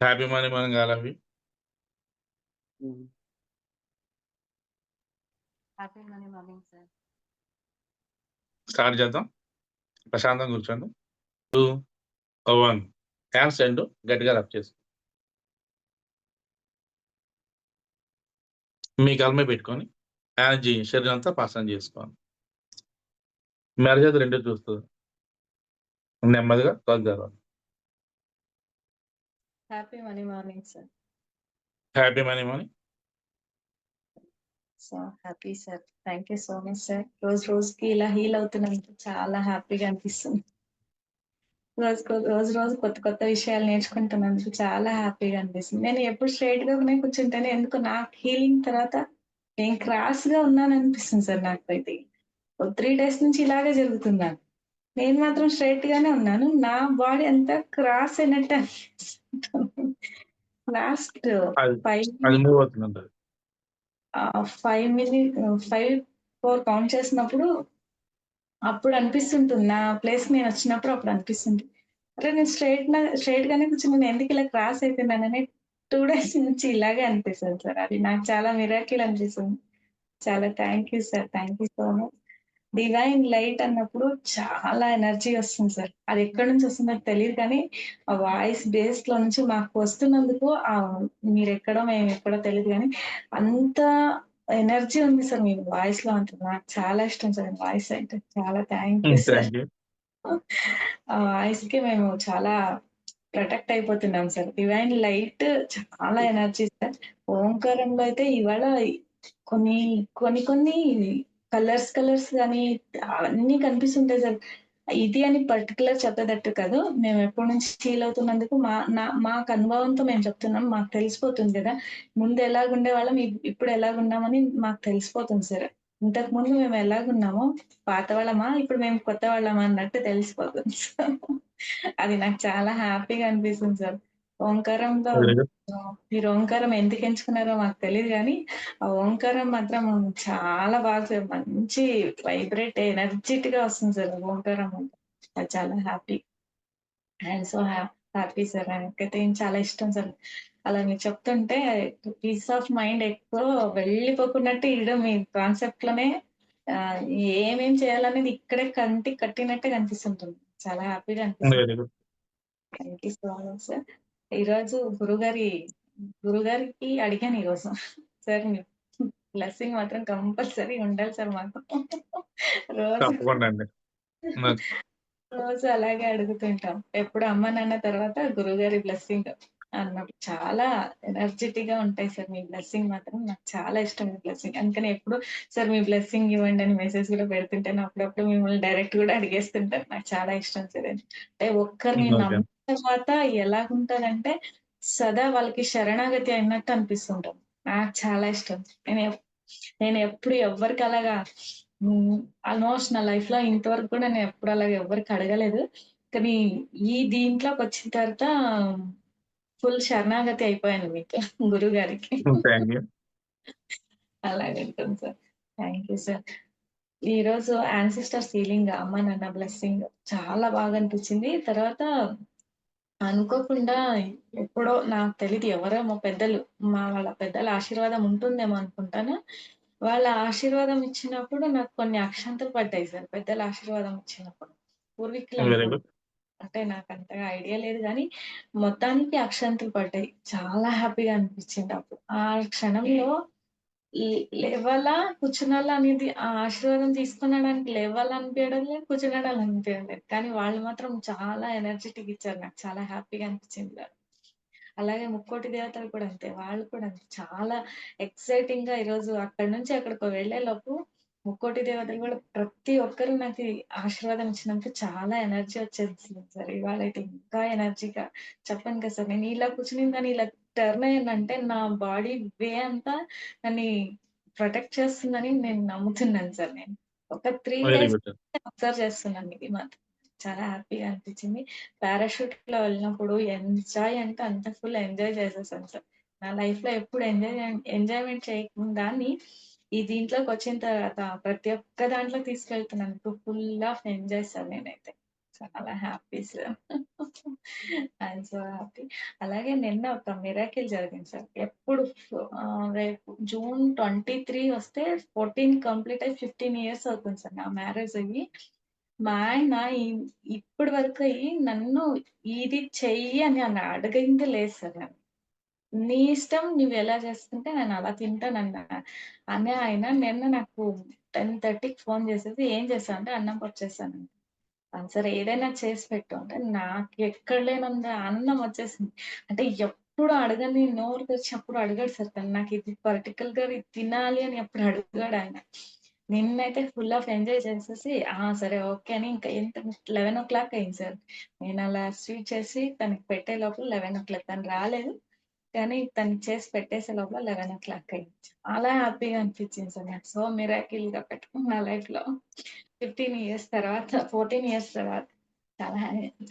Happy money morning sir. Start చేద్దాం. ప్రశాంతంగా కూర్చోండి. 2, 1 హ్యాండ్స్ 2 గట్టిగా రబ్ చేసుకో. మీ మీద పెట్టుకొని ఎనర్జీ శరీరం అంతా పాసన చేసుకోండి. మెరచేతి రెండు చూస్తుంది. నెమ్మదిగా తగ్గాలి. Happy money morning sir. Happy morning morning. So happy sir. Thank you so much sir. రోజు రోజుకి ఇలా హీల్ అవుతున్నందుకు చాలా హ్యాపీగా అనిపిస్తుంది. రోజుకో రోజు రోజు కొత్త కొత్త విషయాలు నేర్చుకుంటున్నందుకు చాలా హ్యాపీగా అనిపిస్తుంది. నేను ఎప్పుడు స్ట్రెయిట్ గానే కూర్చుంటేనే ఎందుకో నాకు హీలింగ్ తర్వాత నేను క్రాస్గా ఉన్నాను అనిపిస్తుంది సార్ నాకైతే. 3 డేస్ నుంచి ఇలాగే జరుగుతుంది నాకు. నేను మాత్రం స్ట్రెయిట్ గానే ఉన్నాను. నా బాడీ అంతా క్రాస్ అయినట్టు. లాస్ట్ అది 5 అది మూవ్ అవుతుందండి. ఆహ్, 5 మినిట్ 5, 4 కౌంట్ చేసినప్పుడు అప్పుడు అనిపిస్తుంటుంది. నా ప్లేస్‌కి నేను వచ్చినప్పుడు అప్పుడు అనిపిస్తుంది. అరే! నేను స్ట్రెయిట్ న స్ట్రెయిట్ గానే కూర్చున్నాను. ఎందుకు ఇలా క్రాస్ అయిపోయినానని 2 డేస్ నుంచి ఇలాగే అనిపిస్తుంది సార్. అది నాకు చాలా మిరాకిల్ అనిపిస్తుంది. చాలా thank you sir. Thank you so much. Divine light అన్నప్పుడు చాలా ఎనర్జీ వస్తుంది సార్. అది ఎక్కడి నుంచి వస్తుందో తెలీదు కానీ ఆ వాయిస్ బేస్‌లో నుంచి మాకు వస్తున్నందుకు ఆహ్, మీరెక్కడో మేమెక్కడో తెలీదు గానీ అంత ఎనర్జీ ఉంది సార్ మీ వాయిస్‌లో అంతా. నాకు చాలా ఇష్టం సార్ వాయిస్ అంటే. చాలా థ్యాంక్ యూ. సార్. ఆ వాయిస్‌కి మేము చాలా ప్రొటెక్ట్ అయిపోతున్నాం సార్. డివైన్ లైట్ చాలా ఎనర్జీ సార్. ఓంకారంలో అయితే ఇవాళ కొన్ని కొన్ని కొన్ని కలర్స్ కలర్స్ కానీ అవన్నీ కనిపిస్తుంటాయి సార్. ఇది అని పర్టికులర్ చెప్పేటట్టు కాదు. మేము ఎప్పటి నుంచి ఫీల్ అవుతున్నందుకు మా నా మాకు అనుభవంతో మేము చెప్తున్నాం. మాకు తెలిసిపోతుంది కదా! ముందు ఎలాగుండే వాళ్ళం ఇప్పుడు ఎలాగున్నామని మాకు తెలిసిపోతుంది సార్. ఇంతకు ముందు మేము ఎలాగున్నామో పాతవాళ్ళమా? ఇప్పుడు మేము కొత్త వాళ్ళమా అన్నట్టు తెలిసిపోతుంది సార్. అది నాకు చాలా హ్యాపీగా అనిపిస్తుంది సార్. ఓంకారంలో మీరు ఓంకారం ఎందుకు ఎంచుకున్నారో మాకు తెలీదు గానీ, ఆ ఓంకారం మాత్రం చాలా బాగా మంచి వైబ్రేట్ ఎనర్జిటిక్‌గా వస్తుంది సార్ ఓంకారం అంటే. అది చాలా happy. I'm so ha happy sir. నాకైతే చాలా ఇష్టం సార్. అలా మీరు చెప్తుంటే పీస్ ఆఫ్ మైండ్ ఎక్కువ వెళ్ళిపోకున్నట్టు ఈడ మీ కాన్సెప్ట్‌లోనే ఆహ్, ఏమేం చేయాలనేది ఇక్కడే కంటికి కట్టినట్టే కనిపిస్తుంటుంది. చాలా హ్యాపీగా అనిపిస్తుంది. Thank you so much sir. ఈరోజు గురుగారి గురుగారికి అడిగాను ఈరోజు. సార్ బ్లెస్సింగ్ మాత్రం కంపల్సరీ ఉండాలి సార్ మాకు. రోజు. రోజు అలాగే అడుగుతుంటాం. ఎప్పుడు అమ్మ, నాన్న తర్వాత గురువుగారి బ్లెస్సింగ్ అన్నప్పుడు చాలా ఎనర్జిటిక్‌గా ఉంటాయి సార్ మీ బ్లెస్సింగ్ మాత్రం. నాకు చాలా ఇష్టం మీ బ్లెస్సింగ్. అందుకని ఎప్పుడు సార్ మీ బ్లెస్సింగ్ ఇవ్వండి అని మెసేజ్ కూడా పెడుతుంటాను. అప్పుడప్పుడు మిమ్మల్ని డైరెక్ట్ కూడా అడిగేస్తుంటాను. నాకు చాలా ఇష్టం సార్. అంటే ఒక్కరిని ఓకే. తర్వాత ఎలాగుంటదంటే సదా వాళ్ళకి శరణాగతి అయినట్టు అనిపిస్తుంటాం. నాకు చాలా ఇష్టం. నేను నేను ఎప్పుడు ఎవ్వరికి అలాగా. ఆల్మోస్ట్ నా లైఫ్‌లో ఇంతవరకు కూడా నేను ఎప్పుడు అలాగా ఎవ్వరికి అడగలేదు. కానీ ఈ దీంట్లోకొచ్చిన తర్వాత ఫుల్ శరణాగతి అయిపోయాను మీకు. Thank you. అలాగుంటుంది sir. Thank you sir. ఈరోజు యాన్సిస్టర్స్ హీలింగ్ అమ్మ, నాన్న బ్లెస్సింగ్ చాలా బాగా అనిపించింది. తర్వాత అనుకోకుండా ఎప్పుడో నాకు తెలీదు ఎవరో మా పెద్దలు మా వాళ్ళ పెద్దల ఆశీర్వాదం ఉంటుందేమో అనుకుంటాను. వాళ్ళ ఆశీర్వాదం ఇచ్చినప్పుడు నాకు కొన్ని అక్షంతలు పడ్డాయి సార్. పెద్దల ఆశీర్వాదం ఇచ్చినప్పుడు. పూర్వీకులు. అంటే నాకంతగా ఐడియా లేదు గానీ మొత్తానికి అక్షంతలు పడ్డాయి. చాలా హ్యాపీగా అనిపించింది అప్పుడు. ఆ క్షణంలో లేవాలా? కూర్చున్నాలా అనేది ఆ ఆశీర్వాదం తీసుకునడానికి లేవాలనిపియడం లేదు. కూర్చునాలనిపియడం లేదు. కానీ వాళ్ళు మాత్రం చాలా ఎనర్జెటిక్ ఇచ్చారు నాకు. చాలా హ్యాపీగా అనిపించింది అలాగే ముక్కోటి దేవతలు కూడా అంతే. వాళ్ళు కూడా అంతే. చాలా ఎక్సైటింగ్గా ఈరోజు అక్కడి నుంచి అక్కడికి వెళ్ళేలోపు ముక్కోటి దేవతలు కూడా ప్రతి ఒక్కరు నాకు ఆశీర్వాదం ఇచ్చినందుకు చాలా ఎనర్జీ వచ్చేసింది సార్. అయితే ఇంకా ఎనర్జీగా చెప్పాను కదా సార్. నేను ఇలా కూర్చుని కానీ ఇలా టర్న్ అయ్యానంటే నా బాడీ వే అంతా నన్ని ప్రొటెక్ట్ చేస్తుందని నేను నమ్ముతున్నాను సార్ నేను. ఒక 3 వెరీ డేస్. అబ్జర్వ్ చేస్తున్నాను ఇది మాత్రం. చాలా హ్యాపీగా అనిపించింది. పారాషూట్‌లో వెళ్ళినప్పుడు ఎంజాయ్ అంటే అంత ఫుల్ ఎంజాయ్ చేసేసాను సార్. నా లైఫ్‌లో ఎప్పుడు ఎంజాయ్ ఎంజాయ్‌మెంట్ దాన్ని ఈ దీంట్లోకొచ్చిన తర్వాత ప్రతి ఒక్క దాంట్లో తీసుకెళ్తున్నాను. ఫుల్ ఆఫ్ ఎంజాయ్ సార్ నేనైతే. చాలా happy sir. I'm so happy. అలాగే నిన్న ఒక మిరాకిల్ జరిగింది సార్. ఎప్పుడు రేపు జూన్ 23 వస్తే 14 కంప్లీట్ అయ్యి 15 ఇయర్స్ అవుతుంది సార్ నా మ్యారేజ్ అయ్యి. మా ఆయన ఇప్పటి వరకు అయ్యి నన్ను ఇది చెయ్యి అని నన్ను అడిగింది లేదు సార్ నన్ను. నీ ఇష్టం నువ్వు ఎలా చేసుకుంటే నేను అలా తింటానన్న అని ఆయన నిన్న నాకు 10:30కి ఫోన్ చేసేసి ఏం చేశావు అంటే అన్నం పప్పు సార్ సరే ఏదైనా చేసి పెట్టు అంటే నాకు ఎక్కడ లేనంత అన్నం వచ్చేసింది. అంటే ఎప్పుడు అడగని నోరు తెరిచి ఎప్పుడు అడగడు సార్ తను. నాకు ఇది పర్టిక్యులర్‌గా ఇది తినాలి అని ఎప్పుడు అడిగాడు ఆయన. నిన్నైతే ఫుల్ ఆఫ్ ఎంజాయ్ చేసేసి ఆ! సరే ఓకే అని ఇంకా ఎంత 11:00 అయింది సార్. నేను అలా స్వీట్ చేసి తనకి పెట్టే లోపల 11:00 తను రాలేదు. కానీ తనకి చేసి పెట్టేసే లోపల 11:00 అయింది. చాలా హ్యాపీగా అనిపించింది సార్ నాకు. సో మిరాకిల్‌గా పెట్టుకున్న నా లైఫ్‌లో 15 ఇయర్స్ తర్వాత 14 ఇయర్స్ తర్వాత చాలా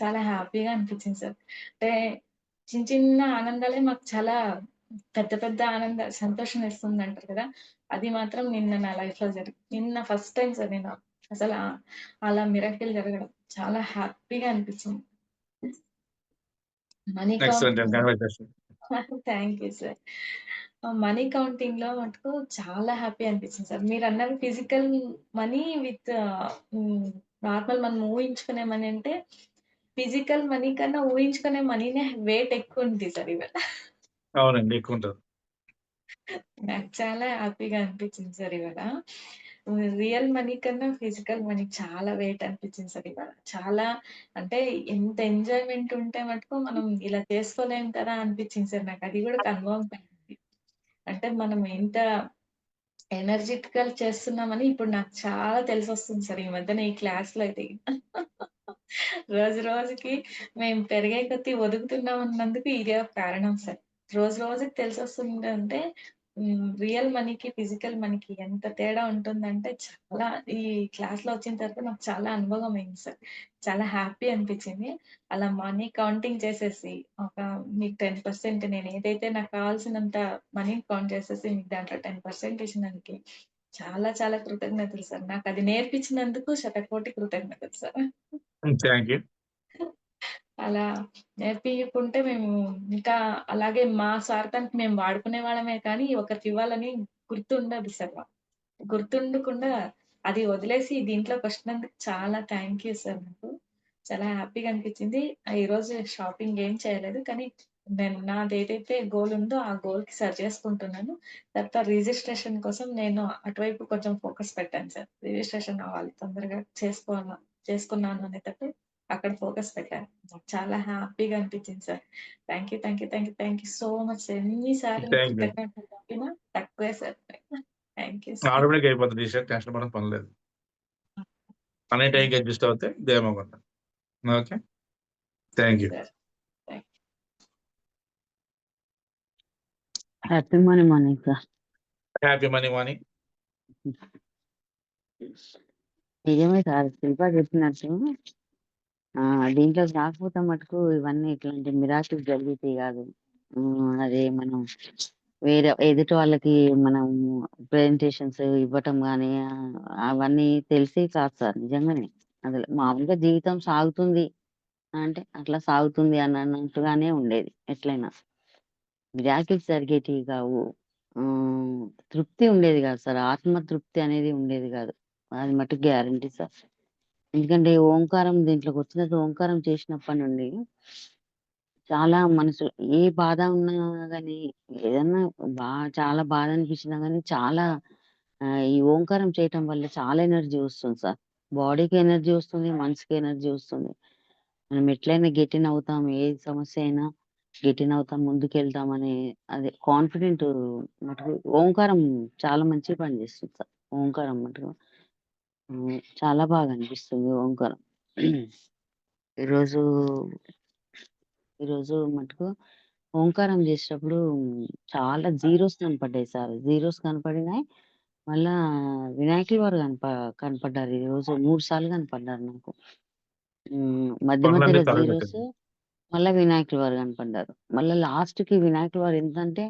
చాలా హ్యాపీగా అనిపించింది సార్. అంటే చిన్న చిన్న ఆనందాలే మాకు చాలా పెద్ద పెద్ద ఆనంద సంతోషం ఇస్తుందంటారు కదా! అది మాత్రం నిన్న నా లైఫ్‌లో జరిగింది. నిన్న ఫస్ట్ టైమ్ సార్ నేను అసల అలా మిరాకిల్ జరగడం. చాలా హ్యాపీగా అనిపించింది. Money thank you sir. Money కౌంటింగ్‌లో మటుకు చాలా హ్యాపీ అనిపించింది సార్. మీరన్నది ఫిజికల్ మనీ విత్ నార్మల్ మనం ఊహించుకునే మనీ అంటే ఫిజికల్ మనీ కన్నా ఊహించుకునే మనీనే వెయిట్ ఎక్కువుంది సార్ ఇవాళ. అవునండి. ఎక్కువుంటది. నాకు చాలా హ్యాపీగా అనిపించింది సార్ ఇవాళ. రియల్ మనీ కన్నా ఫిజికల్ మనీ చాలా వెయిట్ అనిపించింది సార్ ఇవాళ. చాలా అంటే ఎంత ఎంజాయ్‌మెంట్ ఉంటే మటుకు మనం ఇలా చేసుకోలేం కదా అనిపించింది సార్ నాకు. అది కూడా కన్ఫర్మ్ అయింది అంటే మనం ఎంత ఎనర్జిటికల్ చేస్తున్నామని ఇప్పుడు నాకు చాలా తెలిసొస్తుంది సార్. ఈ మధ్యన ఈ క్లాస్‌లో అయితే. రోజు రోజుకి మేము పెరిగే కొద్దీ ఒదుగుతున్నాం అన్నందుకు ఇదే ఒక కారణం సార్. రోజు రోజుకి తెలిసొస్తుంది అంటే రియల్ మనీకి, ఫిజికల్ మనీకి ఎంత తేడా ఉంటుందంటే చాలా ఈ క్లాస్లో వచ్చిన తర్వాత నాకు చాలా అనుభవం అయింది సార్. చాలా హ్యాపీ అనిపించింది. అలా మనీ కౌంటింగ్ చేసేసి ఒక మీకు 10% నేను ఏదైతే నాకు కావాల్సినంత మనీ కౌంట్ చేసేసి మీకు దాంట్లో 10% ఇచ్చినందుకు చాలా చాలా కృతజ్ఞతలు సార్. నాకు అది నేర్పించినందుకు శతకోటి కృతజ్ఞతలు సార్. Thank you. అలా నేర్పించుకుంటే మేము ఇంకా అలాగే మా స్వార్థానికి మేము వాడుకునే వాళ్ళమే కానీ ఒకరికి ఇవ్వాలని గుర్తుండదు సార్ గుర్తుండకుండా అది వదిలేసి దీంట్లోకొచ్చినందుకు చాలా థ్యాంక్ యూ సార్ నాకు. చాలా హ్యాపీగా అనిపించింది. ఈ రోజు షాపింగ్ ఏం చేయలేదు. కానీ నేను నాదేదైతే గోల్ ఉందో ఆ గోల్కి సరి చేసుకుంటున్నాను. తర్వాత రిజిస్ట్రేషన్ కోసం నేను అటువైపు కొంచెం ఫోకస్ పెట్టాను సార్. రిజిస్ట్రేషన్ అవ్వాలి తొందరగా చేసుకోవాల చేసుకున్నాను అనేటప్పుడు అక్కడ ఫోకస్ పెట్టాను. నాకు చాలా హ్యాపీగా అనిపించింది sir. Thank you, thank you, thank you, thank you so much sir. ఎన్ని సార్లు మీకు థాంక్ యూ. కృతజ్ఞతలు చెప్పినా తక్కువే సార్. Thank you sir. అయిపోతది టెన్షన్ పడని పని లేదు. అనే టైంకి అడ్జస్ట్ అవుతే దేమవ్వకుండా. Okay. Thank you. Happy morning morning sir. Happy money morning. నిజమే సార్. శిల్ప చెప్పినట్టు ఆ దీంట్లోకి రాకపోతే మటుకు ఇవన్నీ ఇట్లాంటి మిరాకిల్స్ జరిగేటివి కాదు. హ్మ్, అదే మనం వేరే ఎదుటి వాళ్ళకి మనం ప్రెజెంటేషన్స్ ఇవ్వటం గాని ఆహ్, అవన్నీ తెలిసి కాదు సార్ నిజంగానే. అసలు మామూలుగా జీవితం సాగుతుంది అంటే అట్లా సాగుతుంది అని అన్నట్టుగానే ఉండేది ఎట్లైనా. మిరాకిల్స్ జరిగేటివి కావు. హ్మ్, తృప్తి ఉండేది కాదు సార్. ఆత్మ తృప్తి అనేది ఉండేది కాదు. అది మటుకు గ్యారంటీ సార్. ఎందుకంటే ఓంకారం దీంట్లోకి వచ్చిన ఓంకారం చేసినప్పటి నుండి చాలా మనసు ఏ బాధ ఉన్నా కానీ ఏదన్నా బా చాలా బాధ అనిపించినా కానీ చాలా ఈ ఓంకారం చేయటం వల్ల చాలా ఎనర్జీ వస్తుంది సార్. బాడీకి ఎనర్జీ వస్తుంది. మనసుకి ఎనర్జీ వస్తుంది. మనం ఎట్లయినా గెటిన్ అవుతాం. ఏ సమస్య అయినా గెటిన్ అవుతాం. ముందుకెళ్తాం అని అదే కాన్ఫిడెంట్ మటుకు ఓంకారం చాలా మంచి పని చేస్తుంది సార్. ఓంకారం మటుకు. హ్మ్, చాలా బాగా అనిపిస్తుంది ఓంకారం. ఈరోజు ఈరోజు మటుకు ఓంకారం చేసేటప్పుడు చాలా జీరోస్ కనపడ్డాయి సార్. జీరోస్ కనపడినాయి. మళ్ళా వినాయకుల వారు కనప కనపడ్డారు ఈరోజు 3 సార్లు కనపడ్డారు నాకు. హ్మ్, మధ్య పనులన్నీ మధ్యలో జీరోస్ పెట్టండి. మళ్ళా వినాయకుల వారు కనపడ్డారు. మళ్ళా లాస్ట్‌కి వినాయకుల వారు ఏంటంటే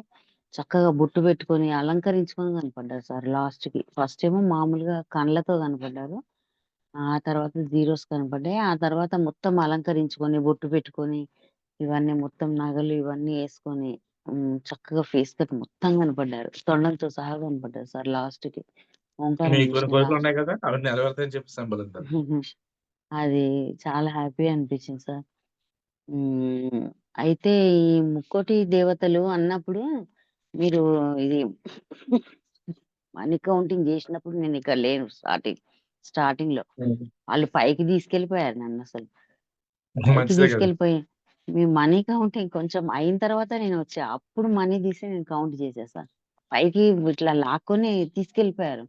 చక్కగా బొట్టు పెట్టుకొని అలంకరించుకొని కనపడ్డారు సార్ లాస్ట్‌కి. ఫస్ట్ ఏమో మామూలుగా కళ్ళతో కనపడ్డారు. ఆ తర్వాత జీరోస్ కనపడ్డాయి. ఆ తర్వాత మొత్తం అలంకరించుకొని, బొట్టు పెట్టుకొని, ఇవన్నీ మొత్తం నగలు ఇవన్నీ యేసుకొని హ్మ్. చక్కగా ఫేస్ కట్ మొత్తం కనపడ్డారు. తొండంతో సహా కనపడ్డారు సార్ లాస్ట్‌కి. ఓంకారం మీకు కొన్ని చేసిన కోరికలు లాస్ట్ ఉన్నాయి కదా! అవి నెరవేరుతాయని చెప్పి సింబల్ అంటారు. అది చాలా హ్యాపీ అనిపించింది సార్. హ్మ్. అయితే ఈ ముక్కోటి దేవతలు అన్నప్పుడు మీరు ఇది మనీ కౌంటింగ్ జేసినప్పుడు నేనిక్కడ లేను స్టార్టింగ్ స్టార్టింగ్‌లో. హ్మ్. వాళ్ళు పైకి తీసుకెళ్ళిపోయారు నన్నసలు. పైకి మంచిదే కదా! తీసుకెళ్ళిపోయి మీ మనీ కౌంటింగ్ కొంచెం అయిన తర్వాత నేనొచ్చా. అప్పుడు మనీ తీసి నేను కౌంట్ చేసేసా. పైకి ఇట్లా లాక్కొని తీసుకెళ్ళిపోయారు.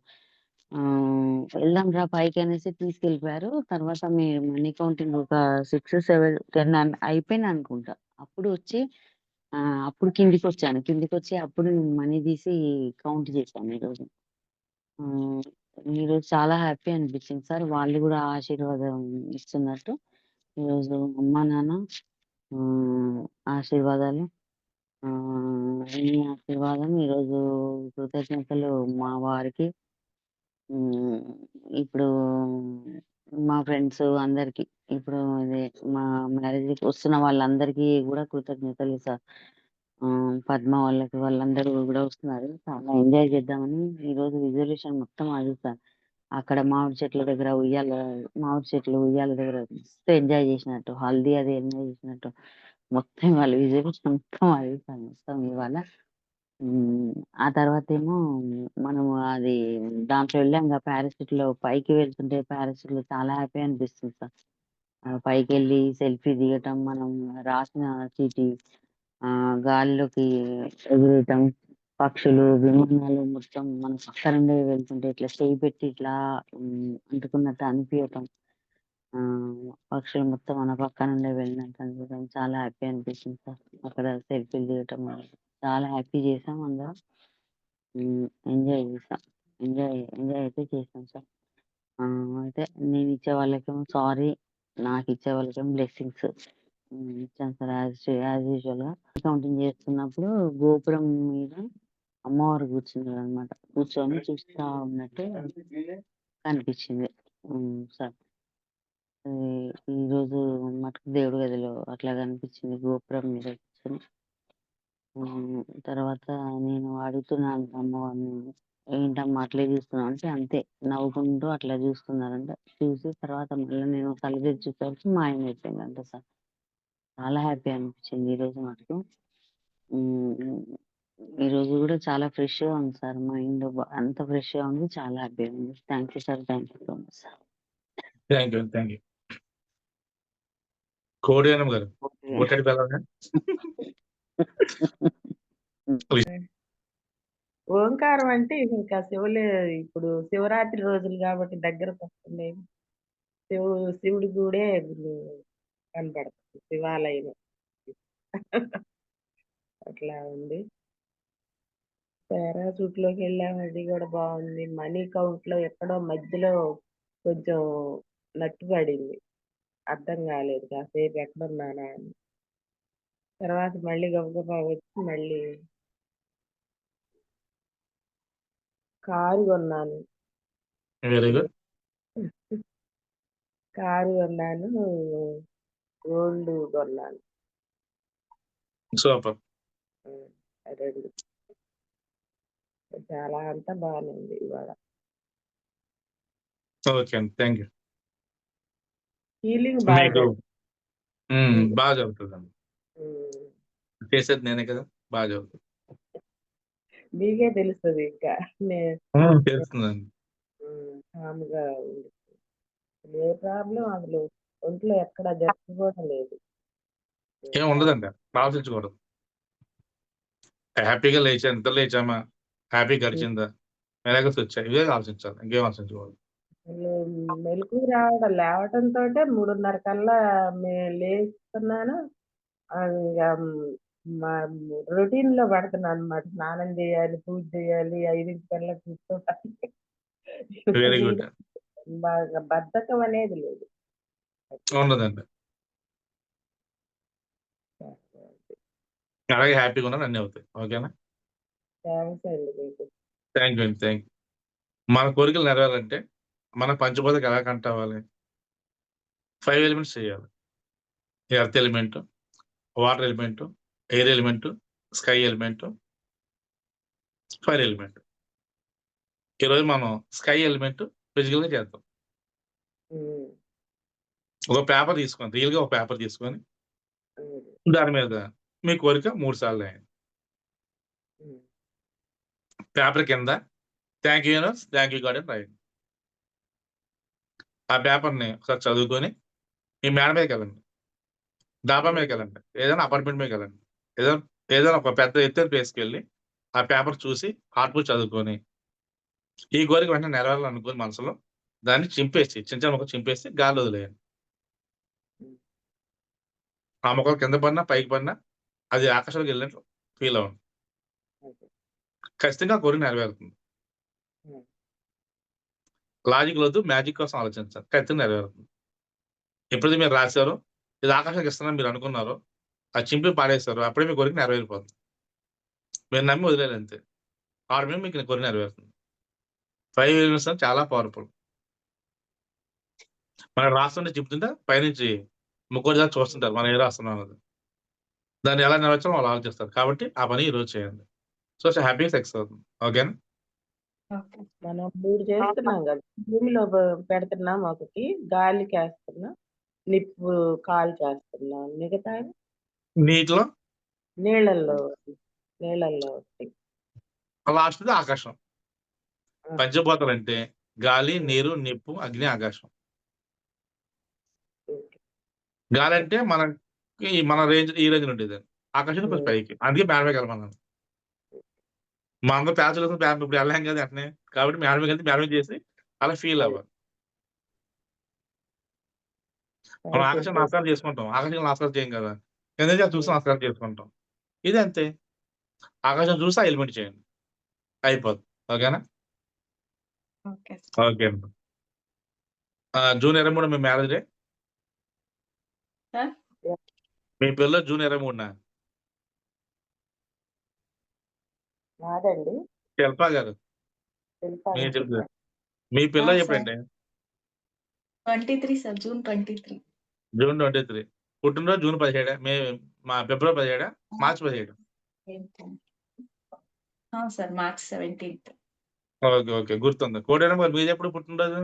ఆహ్, వెళ్దాం రా పైకి అనేసి తీసుకెళ్ళిపోయారు. తర్వాత మీ మనీ కౌంటింగ్ ఒక 6, 7, 10 అన్ అయిపోయిందనుకుంటా. అప్పుడు వచ్చి ఆహ్, అప్పుడు కిందికొచ్చాను. కిందికొచ్చి అప్పుడు మనీ తీసి కౌంట్ చేశాను ఈరోజు. హ్మ్. ఈరోజు చాలా హ్యాపీ అనిపించింది సార్. వాళ్ళు గూడా ఆశీర్వాదం ఇస్తున్నట్టు. ఈరోజు అమ్మ నాన్న ఆశీర్వాదాలు ఆహ్, మీ ఆశీర్వాదం ఈరోజు కృతజ్ఞతలు మా వారికి. హ్మ్. ఇప్పుడు మా ఫ్రెండ్స్ అందరికి. ఇప్పుడు అదే మా మ్యారేజ్‌కి వస్తున్న వాళ్ళందరికీ గూడా కృతజ్ఞతలు సార్. ఆహ్, పద్మ వాళ్ళకి వాళ్ళందరూ గూడా వస్తున్నారు. చాలా ఎంజాయ్ చేద్దామని ఈరోజు రిజర్వేషన్ మొత్తం అది సార్. అక్కడ మామిడి చెట్ల దగ్గర ఉయ్యాల మామిడి చెట్లు ఉయ్యాల దగ్గర మస్తు ఎంజాయ్ చేసినట్టు. హల్దీ అది ఎంజాయ్ చేసినట్టు. మొత్తం ఇవాళ రిజర్వేషన్ మొత్తం అది సార్ మొత్తం ఇవాళ. హ్మ్. ఆ తర్వాతేమో మనము అది దాంట్లో వెళ్ళాంగా పారాషూట్‌లో పైకి వెళ్తుంటే పారాషూట్‌లో చాలా హ్యాపీ అనిపిస్తుంది సార్. పైకి వెళ్ళి సెల్ఫీ దిగటం, మనం రాసిన చీటీ ఆ గాల్లోకి ఎగిరేయటం, పక్షులు, విమానాలు మొత్తం మన పక్క నుండే వెళ్తుంటే ఇట్లా చేయి పెట్టి ఇట్లా అంటుకున్నట్టు అనిపించటం ఆ పక్షులు మొత్తం మన పక్క నుండే వెళ్ళినట్టు అనిపించడం చాలా హ్యాపీ అనిపిస్తుంది సార్. అక్కడ సెల్ఫీలు దిగటం చాలా హ్యాపీ చేసాం అందరం. ఎంజాయ్ చేసాం. ఎంజాయ్ ఎంజాయ్ అయితే చేసాం సార్. అయితే అయితే ఇచ్చే వాళ్ళకేమో సారీ, నాకు వాళ్ళకేమో బ్లెస్సింగ్స్. ఇచ్చాను సార్ యాజ్ యాజ్ యూజువల్‌గా. కౌంటింగ్ చేస్తున్నప్పుడు గోపురం మీద అమ్మవారు కూర్చున్నారనమాట. కూర్చొని చూస్తా ఉన్నట్టు కనిపించింది. సార్. ఈ ఈరోజు మటుకు దేవుడి గదిలో అట్లా కనిపించింది గోపురం మీద కూర్చొని. తర్వాత నేను అడుగుతున్నాను అమ్మవారిని, ఏంటమ్మా అట్లే చూస్తున్నావు అంటే, అంతే నవ్వుకుంటూ అట్లా చూస్తున్నారంట. చూసి తర్వాత మళ్ళీ నేను కళ్ళు తెరిచి చూసేసరికి మాయమైపోయిందంట సార్. చాలా హ్యాపీ అనిపించింది ఈరోజు మటుకు. హ్మ్. ఈరోజు గూడా చాలా ఫ్రెష్‌గా ఉంది సార్. మైండ్ అంత ఫ్రెష్‌గా ఉంది. చాలా హ్యాపీగా ఉంది. Thank you sir. Thank you so much sir. Thank you. Kodiyanam గారు. ఓకే. ఓంకారం అంటే ఇంకా శివులే ఇప్పుడు శివరాత్రి రోజులు కాబట్టి దగ్గరకొస్తున్నాయి. శివు శివుడి గుడే కనపడుతుంది. శివాలయం. అట్లా ఉంది. పారాషూట్‌లోకెళ్ళాం. అది కూడా బాగుంది మనీ కౌంట్‌లో ఎక్కడో మధ్యలో కొంచెం నట్టు పడింది. అర్థం కాలేదు. కాసేపు ఎక్కడున్నానా అని. తర్వాత మళ్ళీ గబగబా వచ్చి మళ్ళీ కారు కొన్నాను. Very good. కారు కొన్నాను. గోల్డ్ కొన్నాను. సూపర్. 2. చాలా అంతా బానే ఉంది ఇవాళ. ఓకే అండి. Thank you. హీలింగ్ బాగా. బాగా జరుగుతదండి. హ్మ్. చేసేది నేనే కదా! బాగా జరుగుతది. మీకే తెలుస్తది ఇంకా. తెలుస్తుందండి. కామ్‌గా ఉంది. ఏ ప్రాబ్లమ్ అసలు ఒంట్లో ఎక్కడ జర్క్ కూడా లేదు. ఏం ఉండదండి. ఆలోచించకూడదు. హ్యాపీగా లేచాను. నిద్ర లేచామా? హ్యాపీ. గడిచిందా? ఎలాగోస్ వచ్చాయి. ఇవే ఆలోచించాలి. ఇంకేం ఆలోచించకూడదు. మెలుకువ రావడం లేవటంతోటే 3:30 కల్లా లేస్తున్నాను. ఆహ్, ఇంగ మా రొటీన్‌లో పడుతున్నానన్నమాట. స్నానం చేయాలి, పూజ చేయాలి, 5 కల్లా కూర్చోవాలి. Very good. వీలు బాగా బద్ధకం అనేది లేదు. ఉండదండి. అలాగే హ్యాపీగా ఉన్నాను అన్నీ అవుతాయి. ఓకేనా? థాంక్స్ అండి మీకు. థాంక్ యూ అండి. Thank you. మన కోరికలు నెరవేరాలంటే మన పంచభూతకి ఎలా కనెక్ట్ అవ్వాలి ఫైవ్ ఎలిమెంట్స్ చేయాలి earth element water element air element sky element fire element. ఈరోజు మనం స్కై ఎలిమెంట్ ఫిజికల్గా చేద్దాం. ఉమ్, ఒక పేపర్ తీసుకొని రియల్గా ఒక పేపర్ తీసుకొని దాని మీద మీ కోరిక మూడు సార్లు అయింది. పేపర్ కింద thank you universe thank you God అని రాయండి. ఆ పేపర్ని ఒకసారి చదువుకొని మీ మేడ మీదకి వెళ్ళండి. డాబా మీదకి వెళ్ళండి. ఏదైనా అపార్ట్మెంట్ మీదకి వెళ్ళండి. ఏదైనా ఏదైనా ఒక పెద్ద ఎత్తైన ప్లేస్కి వెళ్ళి ఆ పేపర్ చూసి హార్ట్ఫుల్ చదువుకొని ఈ కోరిక వెంటనే నెరవేరాలనుకుని మనసులో దాన్ని చింపేసి చిన్న చిన్న మొక్క చింపేసి గాలి వదిలేయండి ఆ మొక్కలు కింద పడినా పైకి పడినా అది ఆకాశంలోకి వెళ్ళినట్లు ఫీల్ అవ్వండి ఖచ్చితంగా ఆ కోరిక నెరవేరుతుంది. లాజిక్ వద్దు మ్యాజిక్ కోసం ఆలోచించాలి. ఖచ్చితంగా నెరవేరుతుంది. ఎప్పుడైతే మీరు రాశారో ఇది ఆకాశానికి ఇస్తానని మీరు అనుకున్నారో అది చింపి పాడేస్తారు. అప్పుడే మీ కోరిక నెరవేరిపోతుంది. మీరు నమ్మి వదిలేదు అంతే. ఆరు మేము మీకు కోరిక నెరవేరుతుంది. ఫైవ్ ఎలిమెంట్స్ చాలా పవర్ఫుల్ మనం రాస్తుంటే చెప్తుంటే పైనుంచి ముగ్గురు దాకా చూస్తుంటారు మనం ఏ రాస్తున్నాం అన్నది. దాన్ని ఎలా నెరవేర్చాలో వాళ్ళు ఆలోచిస్తారు. కాబట్టి ఆ పని ఈ రోజు చేయండి. సో హ్యాపీ సక్సెస్ అవుతుంది. ఓకేనా మనం మూడు చేస్తున్నాం కదా. భూమిలో పెడుతున్నాం ఒకటి గాలికి చేస్తున్నా నిప్పు కాలు చేస్తున్నాం. మిగతా నీటిలో? నీళ్ళల్లో నీళ్ళల్లో లాస్ట్ ఆకాశం. పంచభూతాలు అంటే గాలి నీరు నిప్పు అగ్ని ఆకాశం. గాలి అంటే మనకి మన రేంజ్ ఈ రేంజ్ ఉండేది. ఆకాశం పైకి. అందుకే మేడ మీద వెళ్ళమన్నాను మా అందరూ ప్యాచ్ ఇప్పుడు వెళ్ళాం కదా వెంటనే కాబట్టి మేడ మీద వెళ్తే మేడ మీద చేసి అలా ఫీల్ అవ్వాలి. మనం ఆకాశం నమస్కారం చేసుకుంటాం. ఆకాశం నమస్కారం చేయం కదా. ఎందుకంటే చూసి నమస్కారం చేసుకుంటాం. ఇది అంతే ఆకాశం చూసి ఎలిమెంట్ చేయండి. అయిపోద్ది ఓకేనా? ఓకే. ఓకే. అండి జూన్ ఇరవై మూడు మీ మ్యారేజ్ డే? సార్? మీ పిల్లలు జూన్ ఇరవై మూడున? నాదండి. శిల్పా గారు. మీ పిల్ల చెప్పండి twenty three sir. June twenty three. June twenty three. పుట్టినరోజు జూన్ పదిహేడు? మే మా ఫిబ్రవరి పదిహేడు? మార్చి పదిహేడు? Sir March seventeenth. Okay okay గుర్తుంది. కోడేనా మరి? మీది ఎప్పుడు పుట్టినరోజు?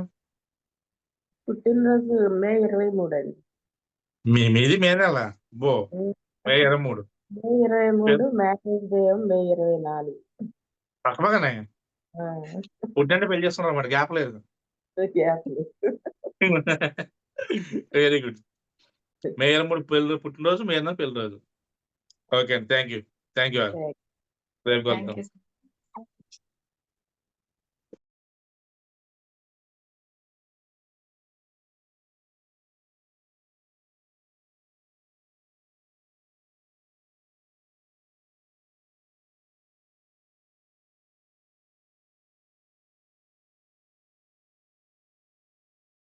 పుట్టినరోజు మే ఇరవై మూడు అండి. మీ మీది మే నెల? బో మే ఇరవై మూడు. మే ఇరవై మూడు మ్యారేజ్ డే మే ఇరవై నాలుగు. పక్కపక్కనే? పుట్టినంటే పెళ్ళి చేస్తున్నారు అన్నమాట గ్యాప్ లేదు. గ్యాప్లు. వెరీ గుడ్ మే ఇరవై మూడు పెళ్ళి పుట్టినరోజు మే ఇరవై పెళ్ళి రోజు. ఓకే అండి. థ్యాంక్ యూ థ్యాంక్ యూ రేపు కలుద్దాం.